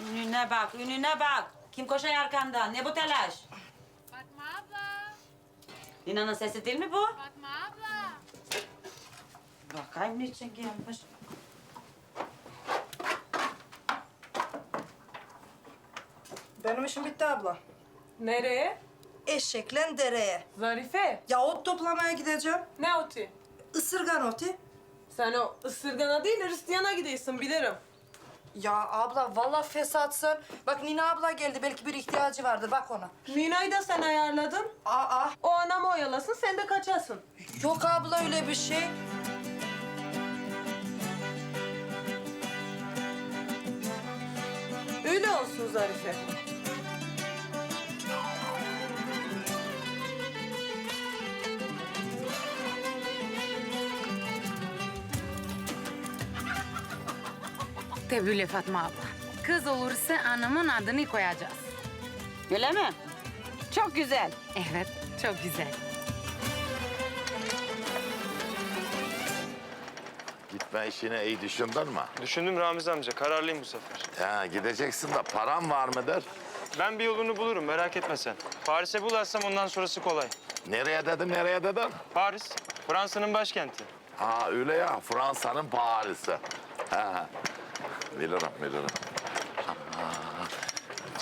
Önüne bak, önüne bak. Kim koşuyor arkandan? Ne bu telaş? Fatma abla. Nina'nın sesi değil mi bu? Fatma abla. Bakayım niçin gelmiş. Benim işim bitti abla. Nereye? Eşeklen dereye. Zarife. Ya ot toplamaya gideceğim. Ne oti? Isırgan oti. Sen o ısırgana değil Hristiyan'a gidiyorsun bilirim. Ya abla vallahi fesatsın. Bak Nina abla geldi belki bir ihtiyacı vardır bak ona. Mina'yı da sen ayarladın. Aa O anamı oyalasın sen de kaçasın. yok abla öyle bir şey. Öyle olsun Zarife. Öyle Fatma abla. Kız olursa anamın adını koyacağız. Öyle mi? Çok güzel. Evet, çok güzel. Gitme işini iyi düşündün mü? Düşündüm Ramiz amca, kararlıyım bu sefer. Ya gideceksin de param var mıdır? Ben bir yolunu bulurum, merak etme sen. Paris'e bularsam ondan sonrası kolay. Nereye dedim, nereye dedim? Paris, Fransa'nın başkenti. Ha öyle ya, Fransa'nın Paris'i. Ha, bilirim, bilirim. Ama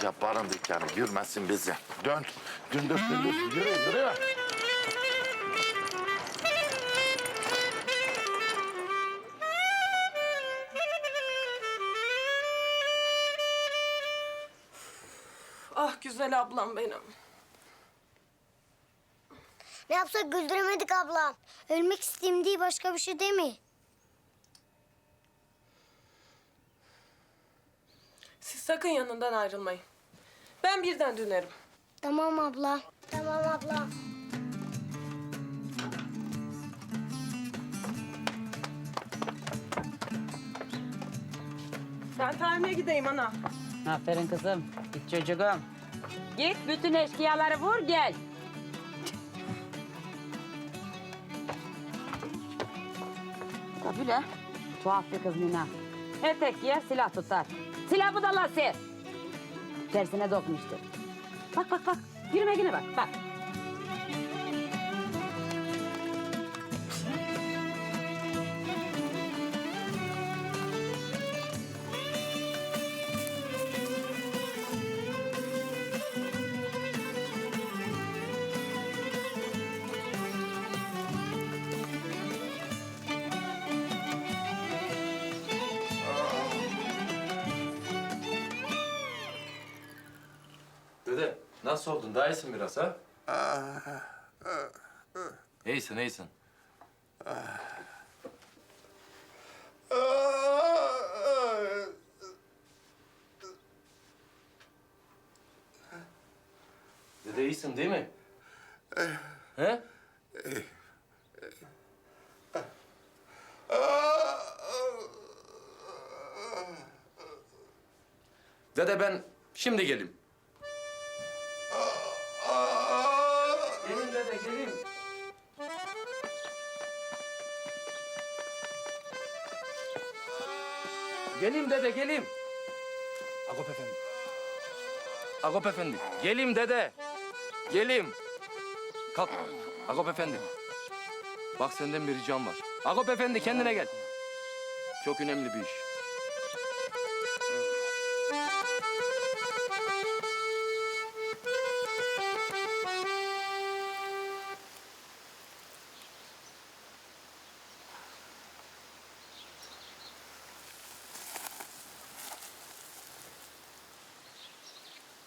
Cabbar'ın dükkanı görmesin bizi. Dön, döndür, döndür, yürü, yürü. Ah güzel ablam benim. Ne yapsak güldüremedik ablam. Ölmek isteyeyim diye başka bir şey değil Siz sakın yanından ayrılmayın. Ben birden dönerim. Tamam abla. Tamam abla. Ben tamirine gideyim ana. Aferin kızım. Git çocuğum. Git bütün eşkıyaları vur gel. Tabii la. Tuhaf bir kız Nina. Etek giyer silah tutar. Silah budalası. Tersine dokmuştur. Bak bak bak. Yürüme yine bak. Bak. Nasıl oldun? Daha iyisin biraz ha? İyisin iyisin. Dede iyisin değil mi? He? Dede ben şimdi geleyim. Gelin. Gelim dede gelim. Agop efendi. Agop efendi. Gelim dede. Gelim. Kalk. Agop efendi. Bak senden bir ricam var. Agop efendi kendine gel. Çok önemli bir iş.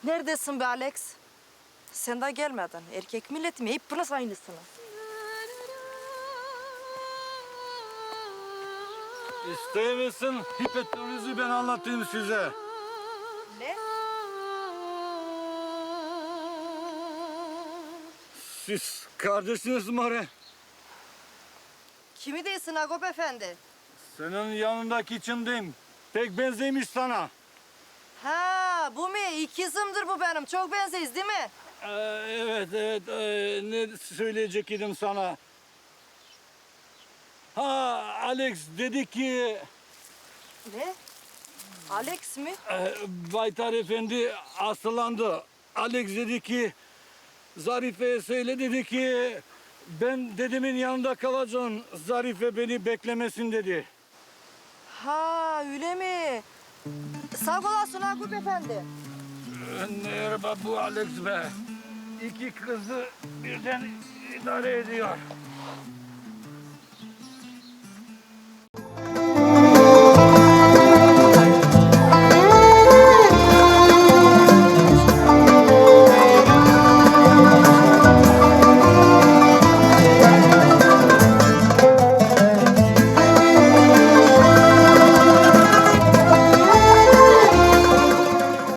Neredesin be Alex? Sen daha gelmedin. Erkek millet mi? Hepiniz aynısınız. İsteyemezsin. Hipetlerinizi ben anlatayım size. Ne? Siz kardeşiniz mi are? Kimi değilsin Agop Efendi? Senin yanındaki içindeyim. Pek benzeymiş sana. Ha bu mu? İkizimdir bu benim. Çok benzeyiz değil mi? Ee, evet evet ee, ne söyleyecek idim sana. Ha Alex dedi ki Ne? Alex mi? Ee, Baytar Efendi hastalandı. Alex dedi ki, Zarife'ye söyle dedi ki, ben dedemin yanında kalacağım. Zarife beni beklemesin dedi. Ha öyle mi? Sağ olasın Yakup Efendi. Merhaba bu Alex be. İki kızı birden idare ediyor.